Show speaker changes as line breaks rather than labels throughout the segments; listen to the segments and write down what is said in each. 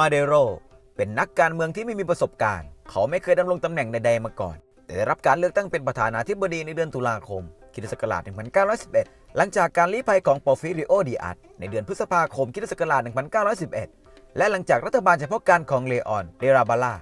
มาเดโรเป็นนักการเมืองที่ไม่มีประสบการณ์ เขาไม่เคยดำรงตำแหน่งใดๆมาก่อน แต่ได้รับการเลือกตั้งเป็นประธานาธิบดีในเดือนตุลาคมคิศักราช1911 หลังจากการลี้ภัยของปอฟิริโอดิอัสในเดือนพฤษภาคมคิศักราช1911 และหลังจากรัฐบาลเฉพาะการของเลออนเดราบาล่า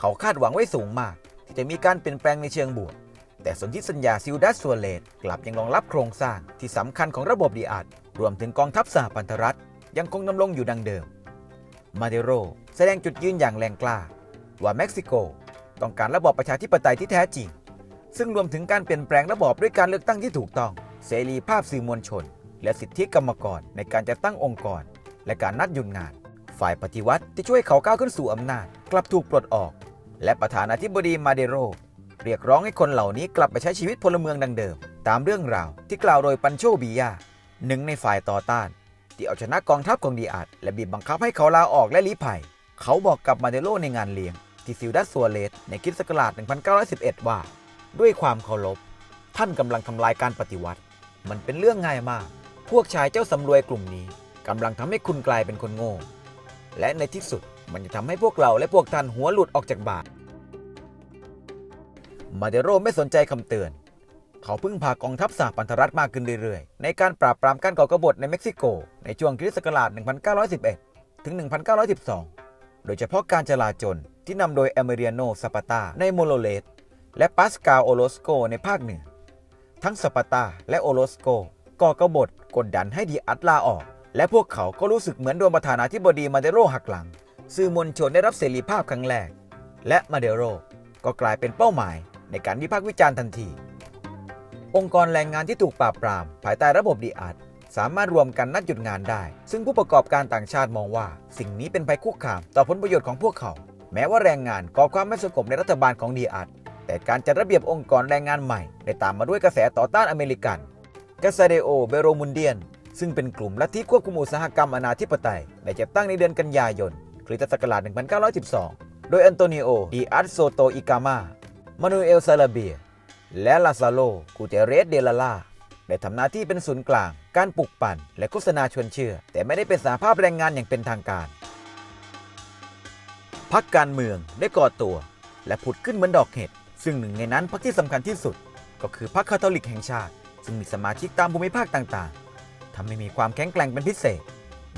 เขาคาดหวังไว้สูงมาก ที่จะมีการเปลี่ยนแปลงในเชิงบวกแต่สนธิสัญญาซิลดัสซัวเลตกลับยังรองรับโครงสร้างที่สำคัญของระบบดีอาร์รวมถึงกองทัพสหพันธรัฐ ยังคงดำรงอยู่ดังเดิม มาเดโรแสดงจุดยืนอย่างแรงกล้า ว่าเม็กซิโก ต้องการระบอบประชาธิปไตยที่แท้จริง ซึ่งรวมถึงการเปลี่ยนแปลงระบอบด้วยการเลือกตั้งที่ถูกต้อง เสรีภาพสื่อมวลชน และสิทธิกรรมกรในการจัดตั้งองค์กร และการนัดหยุดงาน ฝ่ายปฏิวัติที่ช่วยเขาก้าวขึ้นสู่อำนาจ กลับถูกปลดออก และประธานาธิบดีมาเดโรเรียกร้องให้คนเหล่านี้กลับไปใช้ชีวิตพลเมืองดังเดิม ตามเรื่องราวที่กล่าวโดยปันโชบียาหนึ่งในฝ่ายต่อต้าน ที่เอาชนะกองทัพของดีอาร์และบีบบังคับให้เขาลาออกและลี้ภัย เขาบอกกับมาเดโรในงานเลี้ยงที่ซิลดัสซัวเลสในคริสต์ศักราช 1911 ว่า ด้วยความเคารพท่านกำลังทำลายการปฏิวัติ มันเป็นเรื่องง่ายมาก พวกชายเจ้าสำรวยกลุ่มนี้กำลังทำให้คุณกลายเป็นคนโง่ และในที่สุดมันจะทำให้พวกเราและพวกท่านหัวหลุดออกจากบาทมาเดโรไม่สนใจคำเตือน เขาพึ่งพากองทัพสหพันธรัฐมากขึ้นเรื่อยๆ ในการปราบปรามการก่อกบฏในเม็กซิโก ในช่วงคริสต์ศักราช 1911 ถึง 1912 โดยเฉพาะการจลาจลที่นำโดยเอเมเรียโนซาปาตาในโมโลเลสและปัสกาโอโลสโกในภาคเหนือ ทั้งซาปาตาและโอโลสโกก่อกบฏกดดันให้ดีอัตลาออก และพวกเขาก็รู้สึกเหมือนโดนประธานาธิบดีมาเดโรหักหลัง สื่อมวลชนได้รับเสรีภาพครั้งแรก และมาเดโรก็กลายเป็นเป้าหมายในการวิพากษ์วิจารณ์ทันที องค์กรแรงงานที่ถูกปราบปราม ภายใต้ระบบดีอาร์สามารถรวมกันนัดหยุดงานได้ ซึ่งผู้ประกอบการต่างชาติมองว่า สิ่งนี้เป็นภัยคุกคาม ต่อผลประโยชน์ของพวกเขา แม้ว่าแรงงานก่อความไม่สงบในรัฐบาลของดีอาร์แต่การจัดระเบียบองค์กรแรงงานใหม่ได้ตามมาด้วยกระแสต่อต้านอเมริกันกาซาเดโอเบโรมุนเดียน ซึ่งเป็นกลุ่มลัทธิควบคุมอุตสาหกรรมอนาธิปไตยได้จัดตั้งในเดือนกันยายนคริสตศักราช1912 โดยอันโตนิโอดีอาร์โซโตอิกามามานูเอลซาลาเบีย และลาซาโลกูเตเรสเดลาลาได้ทำหน้าที่เป็นศูนย์กลาง การปลุกปั่น และโฆษณาชวนเชื่อ แต่ไม่ได้เป็นสาภาพแรงงานอย่างเป็นทางการ พักการเมืองได้ก่อตัว และผุดขึ้นเหมือนดอกเห็ด ซึ่งหนึ่งในนั้นพักที่สำคัญที่สุด ก็คือพรรคคาทอลิกแห่งชาติ ซึ่งมีสมาชิกตามภูมิภาคต่างๆทำให้มีความแข็งแกร่งเป็นพิเศษ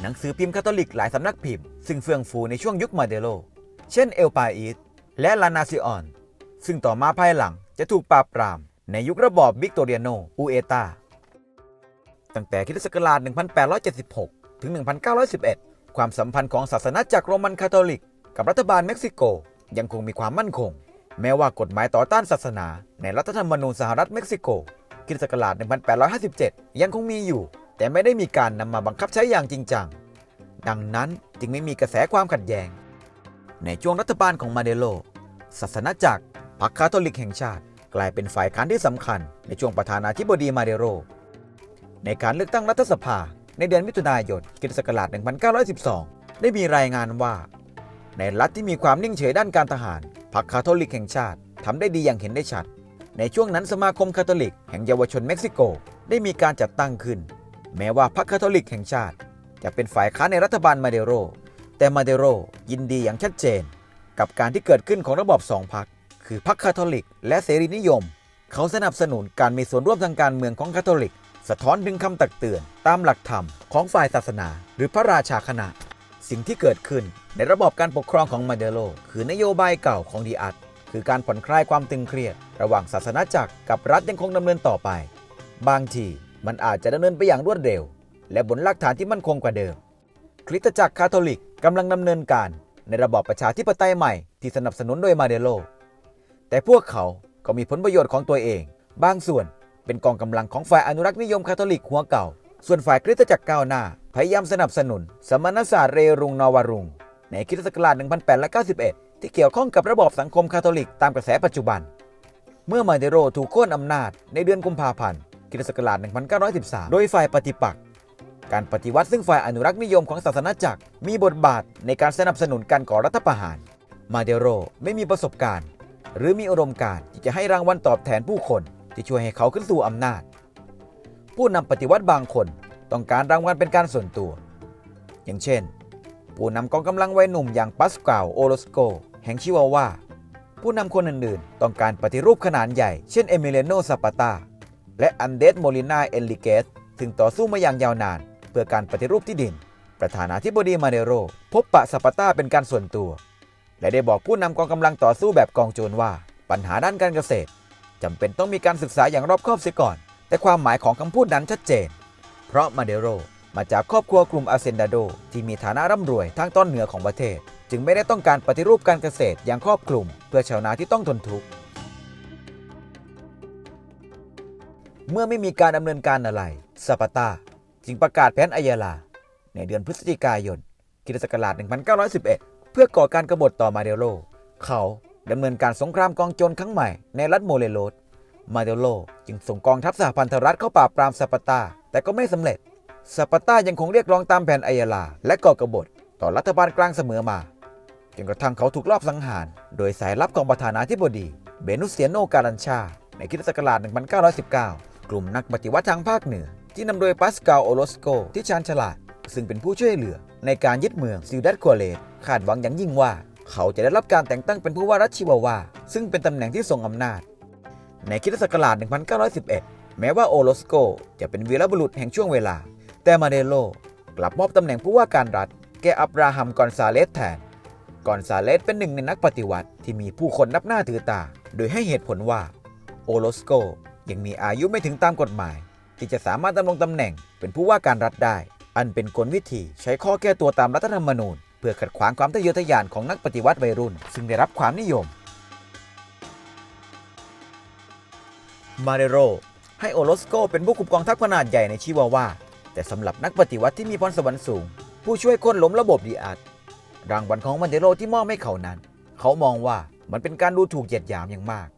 หนังสือพิมพ์คาทอลิกหลายสำนักพิมพ์ซึ่งเฟื่องฟูในช่วงยุคมาเดโล เช่นเอลปาอีสและลานาซิออน ซึ่งต่อมาภายหลัง จะถูกปราบปราม ในยุคระบอบวิกตอเรียโนอูเอตาตั้งแต่คริสตศักราช 1876 ถึง 1911 ความสัมพันธ์ของศาสนาจักรโรมันคาทอลิก กับรัฐบาลเม็กซิโกยังคงมีความมั่นคง แม้ว่ากฎหมายต่อต้านศาสนา ในรัฐธรรมนูญสหรัฐเม็กซิโกคริสตศักราช 1857 ยังคงมีอยู่ แต่ไม่ได้มีการนำมาบังคับใช้อย่างจริงจัง ดังนั้นจึงไม่มีกระแสความขัดแย้ง ในช่วงรัฐบาลของมาเดโลศาสนาจักร พรรคคาทอลิกแห่งชาติ กลายเป็นฝ่ายค้านที่สำคัญในช่วงประธานาธิบดีมาเดโร ในการเลือกตั้งรัฐสภาในเดือนมิถุนายนคริศักราช1912 ได้มีรายงานว่า ในรัฐที่มีความนิ่งเฉยด้านการทหารพรรคคาทอลิกแห่งชาติทำได้ดีอย่างเห็นได้ชัด ในช่วงนั้นสมาคมคาทอลิกแห่งเยาวชนเม็กซิโกได้มีการจัดตั้งขึ้น แม้ว่าพรรคคาทอลิกแห่งชาติ จะเป็นฝ่ายค้านในรัฐบาลมาเดโร แต่มาเดโรยินดีอย่างชัดเจน กับการที่เกิดขึ้นของระบอบสองพรรค คือพรรคคาทอลิก และเสรีนิยม เขาสนับสนุนการมีส่วนร่วมทางการเมืองของคาทอลิก สะท้อนถึงคำตักเตือน ตามหลักธรรมของฝ่ายศาสนา หรือพระราชาคณะ สิ่งที่เกิดขึ้นในระบอบการปกครองของมาเดโล คือนโยบายเก่าของดีอัดคือการผ่อนคลายความตึงเครียด ระหว่างศาสนาจักรกับรัฐยังคงดำเนินต่อไป บางทีมันอาจจะดำเนินไปอย่างรวดเร็ว และบนรากฐานที่มั่นคงกว่าเดิม คริสตจักรคาทอลิกกำลังดำเนินการในระบอบประชาธิปไตยใหม่ที่สนับสนุนโดยมาเดโล แต่พวกเขาก็มีผลประโยชน์ของตัวเอง บางส่วนเป็นกองกำลังของฝ่ายอนุรักษ์นิยมคาทอลิกหัวเก่า ส่วนฝ่ายคริสตจักรก้าวหน้า พยายามสนับสนุน สมณศาสตร์เรรุงนวารุง ในคริสตศักราช1891 ที่เกี่ยวข้องกับระบอบสังคมคาทอลิกตามกระแสปัจจุบัน เมื่อมาเดโรถูกโค่นอำนาจในเดือนกุมภาพันธ์คริสตศักราช1913 โดยฝ่ายปฏิปักษ์การปฏิวัติซึ่งฝ่ายอนุรักษ์นิยมของศาสนาจักรมีบทบาทในการสนับสนุนการก่อรัฐประหาร มาเดโรไม่มีประสบการณ์ หรือมีอุดมณ์การที่จะให้รางวัลตอบแทนผู้คนที่ช่วยให้เขาขึ้นสู่อำนาจ ผู้นำปฏิวัติบางคนต้องการรางวัลเป็นการส่วนตัว อย่างเช่น ผู้นำกองกำลังวัยหนุ่มอย่างปัสกาลโอโรสโก แห่งชิวาวาผู้นำคนอื่นๆ ต้องการปฏิรูปขนาดใหญ่ เช่นเอมิเลโนซาปาตา และอันเดสโมลินาเอลิเกสซึ่งต่อสู้มาอย่างยาวนาน เพื่อการปฏิรูปที่ดิน ประธานาธิบดีมาเดโร พบปะซาปาตาเป็นการส่วนตัว และได้บอกผู้นำกองกำลังต่อสู้แบบกองโจรว่า ปัญหาด้านการเกษตรจำเป็นต้องมีการศึกษาอย่างรอบคอบเสียก่อน แต่ความหมายของคำพูดนั้นชัดเจน เพราะมาเดโรมาจากครอบครัวกลุ่มอาเซนดาโด ที่มีฐานะร่ำรวยทางตอนเหนือของประเทศ จึงไม่ได้ต้องการปฏิรูปการเกษตรอย่างครอบคลุม เพื่อชาวนาที่ต้องทนทุกข์เมื่อไม่มีการดำเนินการอะไรซาปาตาจึงประกาศแผนอายาลา ในเดือนพฤศจิกายนคิศักราช1911 พื่อก่อการกบฏต่อมาเดโรเขาดำเนินการสงครามกองโจรครั้งใหม่ในรัฐโมเรโลสมาเดโลจึงส่งกองทัพสหพันธรัฐเข้าปราบปรามซาปาตา แต่ก็ไม่สำเร็จซาปาตายังคงเรียกร้องตามแผนอายาลา และก่อกบฏต่อรัฐบาลกลางเสมอมาจนกระทั่งเขาถูกลอบสังหาร โดยสายลับของประธานาธิบดีเบนุสเซียโนการันชา ในคริสตศักราช 1919 กลุ่มนักปฏิวัติทางภาคเหนือ ที่นำโดยปัสกาลโอโรสโกที่ชาญฉลาด ซึ่งเป็นผู้ช่วยเหลือในการยึดเมืองซิวดัตกัวเลต คาดหวังอย่างยิ่งว่า เขาจะได้รับการแต่งตั้งเป็นผู้ว่ารัฐชิวาวา ซึ่งเป็นตำแหน่งที่ทรงอำนาจ ในคริสตศักราช 1911 แม้ว่าโอโรสโก จะเป็นวีรบุรุษแห่งช่วงเวลา แต่มาเดโลกลับมอบตำแหน่งผู้ว่าการรัฐ แก่อับราฮัมกอนซาเลสแทนกอนซาเลสเป็นหนึ่งในนักปฏิวัติที่มีผู้คนนับหน้าถือตา โดยให้เหตุผลว่าโอโรสโกยังมีอายุไม่ถึงตามกฎหมาย ที่จะสามารถดำรงตำแหน่งเป็นผู้ว่าการรัฐได้ อันเป็นกลวิธีใช้ข้อแก้ตัวตามรัฐธรรมนูญ พื่อขัดขวางความทะเยอทะยานของนักปฏิวัติวัยรุ่น ซึ่งได้รับความนิยม มาเดโรให้โอโรสโกเป็นผู้คุมกองทัพขนาดใหญ่ในชิวาวา แต่สำหรับนักปฏิวัติที่มีพรสวรรค์สูง ผู้ช่วยคนล้มระบบดีอาร์ตรางวัลของมาเดโรที่มอบให้เขานั้น เขามองว่ามันเป็นการดูถูกเหยียดหยามอย่างมาก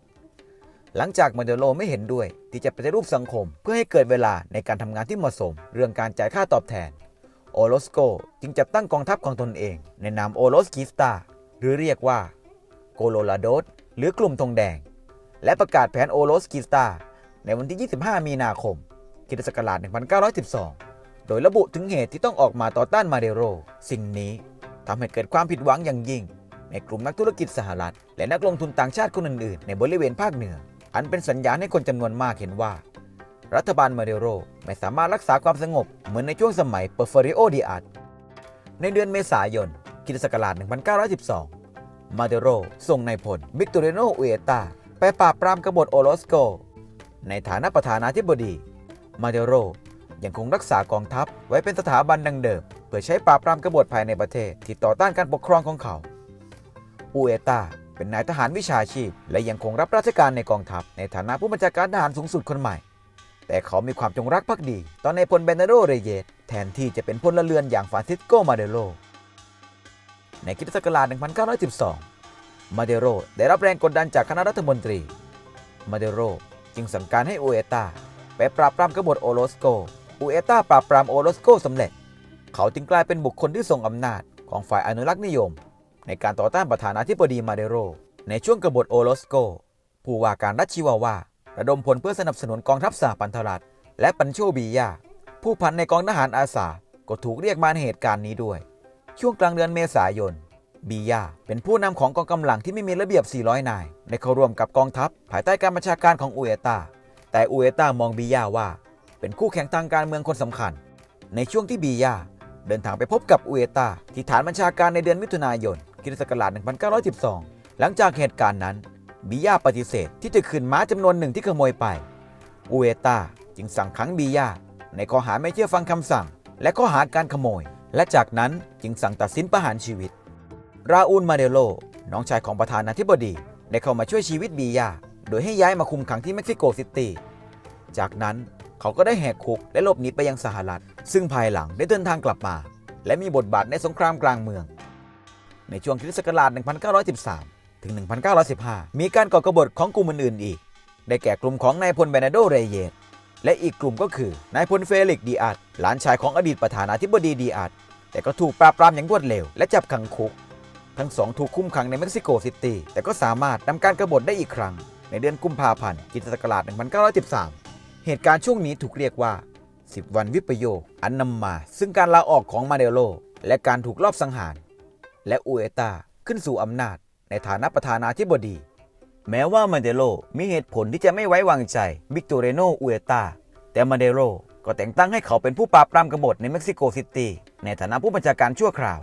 หลังจากมาเดโรไม่เห็นด้วยที่จะปฏิรูปสังคม เพื่อให้เกิดเวลาในการทำงานที่เหมาะสม เรื่องการจ่ายค่าตอบแทน โอโรสโกจึงจัดตั้งกองทัพของตนเอง ในนามโอโรสกิสตาหรือเรียกว่าโกโลลาโดสหรือกลุ่มธงแดง และประกาศแผนโอโรสกิสตาในวันที่ 25 มีนาคมคิศักราช1912 โดยระบุถึงเหตุที่ต้องออกมาต่อต้านมาเดโร สิ่งนี้ทำให้เกิดความผิดหวังอย่างยิ่ง ในกลุ่มนักธุรกิจสหรัฐ และนักลงทุนต่างชาติคนอื่นๆ ในบริเวณภาคเหนือ อันเป็นสัญญาณให้คนจำนวนมากเห็นว่า รัฐบาลมาเดโรไม่สามารถรักษาความสงบเหมือนในช่วงสมัยเปอร์เฟริโอดีอาร์ในเดือนเมษายนคิศักราช 1912 มาเดโรส่งนายพลวิกตอเรโนอุเอตาไปปราบปรามกบฏโอโรสโก ในฐานะประธานาธิบดี มาเดโรยังคงรักษากองทัพไว้เป็นสถาบันดังเดิม เพื่อใช้ปราบปรามกบฏภายในประเทศที่ต่อต้านการปกครองของเขา อูเอตาเป็นนายทหารวิชาชีพ และยังคงรับราชการในกองทัพ ในฐานะผู้บัญชาการทหารสูงสุดคนใหม่ แต่เขามีความจงรักภักดีต่อนในพลเบนาโดเรเยตแทนที่จะเป็นพลเรือนอย่างฟรานซิสโกมาเดโรในคริสตศักราช 1912 มาเดโรได้รับแรงกดดันจากคณะรัฐมนตรี มาเดโรจึงสั่งการให้อูเอตาไปปราบปรามกบฏโอโรสโกอูเอตาปราบปรามโอโรสโกสำเร็จ เขาจึงกลายเป็นบุคคลที่ทรงอำนาจของฝ่ายอนุรักษ์นิยม ในการต่อต้านประธานาธิบดีมาเดโรในช่วงกบฏโอโรสโกผู้ว่าการรัฐชิวาวา ระดมพลเพื่อสนับสนุนกองทัพสหพันธรัฐ และปันโชบียา ผู้พันในกองทหารอาสา ก็ถูกเรียกมาในเหตุการณ์นี้ด้วย ช่วงกลางเดือนเมษายน บียาเป็นผู้นำของกองกำลังที่ไม่มีระเบียบ 400 นายได้เข้าร่วมกับกองทัพ ภายใต้การบัญชาการของอูเอตา แต่อูเอตามองบียาว่า เป็นคู่แข่งทางการเมืองคนสำคัญ ในช่วงที่บียาเดินทางไปพบกับอูเอตาที่ฐานบัญชาการในเดือนมิถุนายนคศ1912 หลังจากเหตุการณ์นั้น บียาปฏิเสธที่จะคืนม้าจำนวนหนึ่งที่ขโมยไป อูเอตาจึงสั่งขังบียาในข้อหาไม่เชื่อฟังคำสั่ง และข้อหาการขโมย และจากนั้นจึงสั่งตัดสินประหารชีวิต ราอูลมาเดโล น้องชายของประธานาธิบดี ได้เข้ามาช่วยชีวิตบียาโดยให้ย้ายมาคุมขังที่เม็กซิโกซิตี้ จากนั้นเขาก็ได้แหกคุกและหลบหนีไปยังสหรัฐ ซึ่งภายหลังได้เดินทางกลับมา และมีบทบาทในสงครามกลางเมือง ในช่วงคริสตศักราช1913 ถึง 1915 มีการก่อกบฏของกลุ่มอื่นๆอีก ได้แก่กลุ่มของนายพลเบนาโดเรเยต และอีกกลุ่มก็คือนายพลเฟลิกดีอาร์ตหลานชายของอดีตประธานาธิบดีดีอาร์ตแต่ก็ถูกปราบปรามอย่างรวดเร็วและจับขังคุก ทั้งสองถูกคุมขังในเม็กซิโกซิตี้แต่ก็สามารถนำการกบฏได้อีกครั้ง ในเดือนกุมภาพันธ์คริศักราช1913 เหตุการณ์ช่วงนี้ถูกเรียกว่า 10 วันวิปโยค อันนำมา ซึ่งการลาออกของมาเดโลและการถูกลอบสังหาร และอูเอตาขึ้นสู่อำนาจ ในฐานะประธานาธิบดี แม้ว่ามาเดโรมีเหตุผลที่จะไม่ไว้วางใจวิกโตเรโนอูเอตาแต่มาเดโรก็แต่งตั้งให้เขาเป็นผู้ปราบปรามกบฏในเม็กซิโกซิตี้ในฐานะผู้บัญชาการชั่วคราว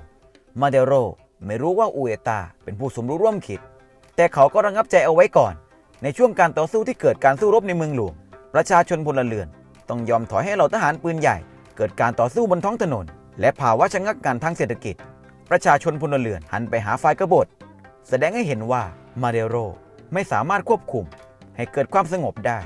มาเดโรไม่รู้ว่าอูเอตาเป็นผู้สมรู้ร่วมคิด แต่เขาก็ระงับใจเอาไว้ก่อน ในช่วงการต่อสู้ที่เกิดการสู้รบในเมืองหลวง ประชาชนพลเรือน ต้องยอมถอยให้เหล่าทหารปืนใหญ่ เกิดการต่อสู้บนท้องถนน และภาวะชะงักการทางเศรษฐกิจ ประชาชนพลเรือนหันไปหาฝ่ายกบฏ แสดงให้เห็นว่ามาเดโรไม่สามารถควบคุมให้เกิดความสงบได้